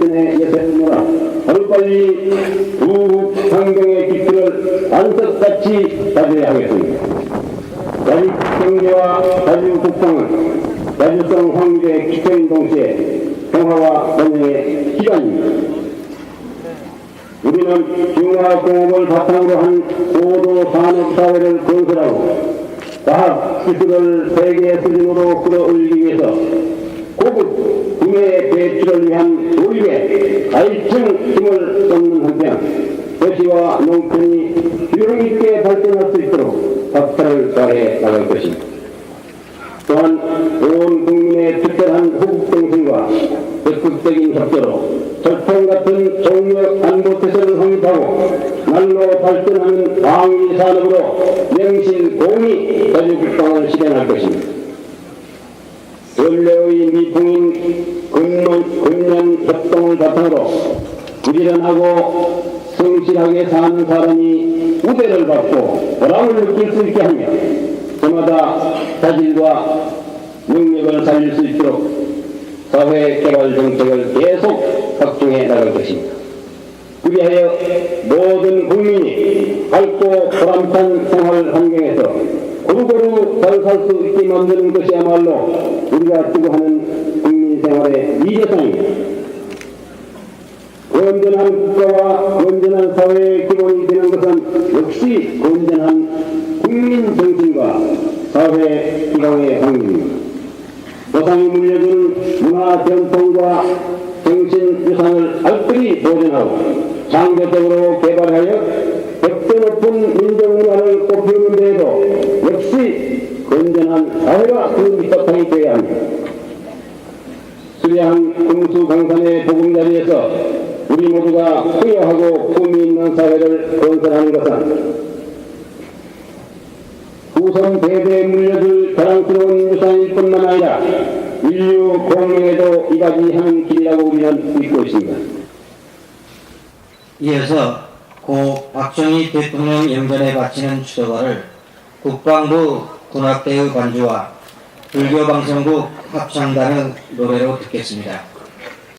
발전에 하루빨리 우국 환경의 기틀을 안석같이 다져야 하겠습니다. 자립 경제와 자주 국방은 자주성 확률의 기초인 동시에 평화와 번영의 기반입니다. 우리는 중화공업을 바탕으로 한 고도 산업 사회를 건설하고 과학 기술을 세계 수준으로 끌어올리기 위해서 고급 구매 배출을 위한 도입에 갈증 힘을 쏟는 한편 도시와 농촌이 균형 있게 발전할 수 있도록 박차를 가해 나갈 것입니다. 또한 온 국민의 특별한 호국 정신과 적극적인 협조로 철통 같은 종력 안보 태세를 확립하고 날로 발전하는 방위 산업으로 명실 공히 자주국방을 실현할 것입니다. 원래의 미풍인 근면, 근면 협동을 바탕으로 부지런하고 성실하게 사는 사람이 우대를 받고 보람을 느낄 수 있게 하며 저마다 자질과 능력을 살릴 수 있도록 사회 개발 정책을 계속 확충해 나갈 것입니다. 그리하여 모든 국민이 밝고 보람찬 생활 환경에서 고루고루 잘 살 수 있게 만드는 것이야말로 우리가 추구하는 국민 생활의 미래상입니다. 건전한 국가와 건전한 사회의 기본이 되는 것은 역시 건전한 국민 정신과 사회 기강의 확립입니다. 조상이 물려준 문화 전통과 정신 유산을 알뜰히 보존하고 장기적으로 개발하여 벽도 높은 건전한 사회가 그 밑바탕이 되어야 합니다. 수려한 금수강산의 보금자리에서 우리 모두가 후회하고 품위 있는 사회를 건설하는 것은 후손 대대에 물려줄 자랑스러운 유산일 뿐만 아니라 인류 공명에도 이바지하는 길이라고 우리는 믿고 있습니다. 이어서 고 박정희 대통령 영전에 바치는 추도가를 국방부 군악대의 반주와 불교방송국 합창단의 노래로 듣겠습니다.